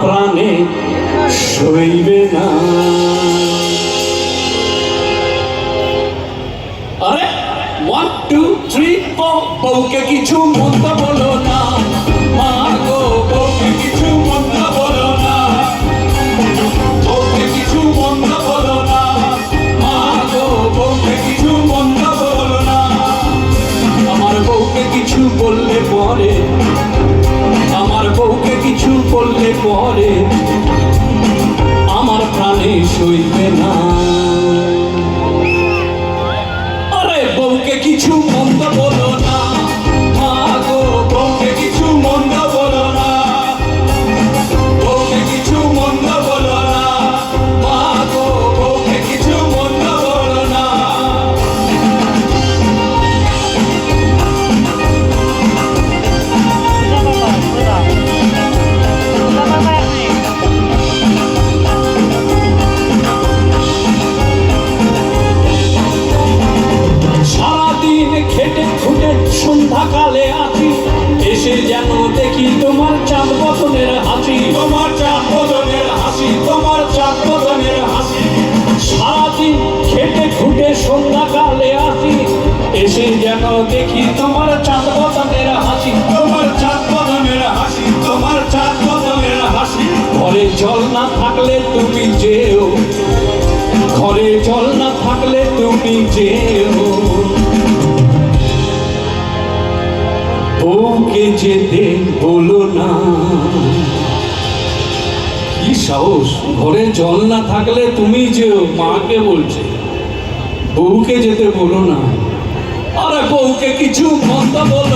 প্রাণে সইবে না। আরে ওয়ান টু থ্রি ফোর বউকে কিছু মন্দ বলো না। মা গো, বউকে কিছু বলো না। আমার বউকে কিছু বললে পরে প্রাণে তোমার চাঁদ হাসি, তোমার চাঁদ হাসি। সারাদিন খেটে খুটে সন্ধ্যাকালে আসি, এসে যেন দেখি তোমার চাঁদ হাসি। তোমার চাঁদ হাসি, তোমার চাঁদ হাসি। ঘরে জল না থাকলে তুমি যেও, ঘরে জল না থাকলে তুমি যেও। বউকে যেতে সাহস? ঘরে জল না থাকলে তুমি যে মাকে বলছে, বউকে যেতে বলো না। আরে বউকে কিছু মন্দ বলো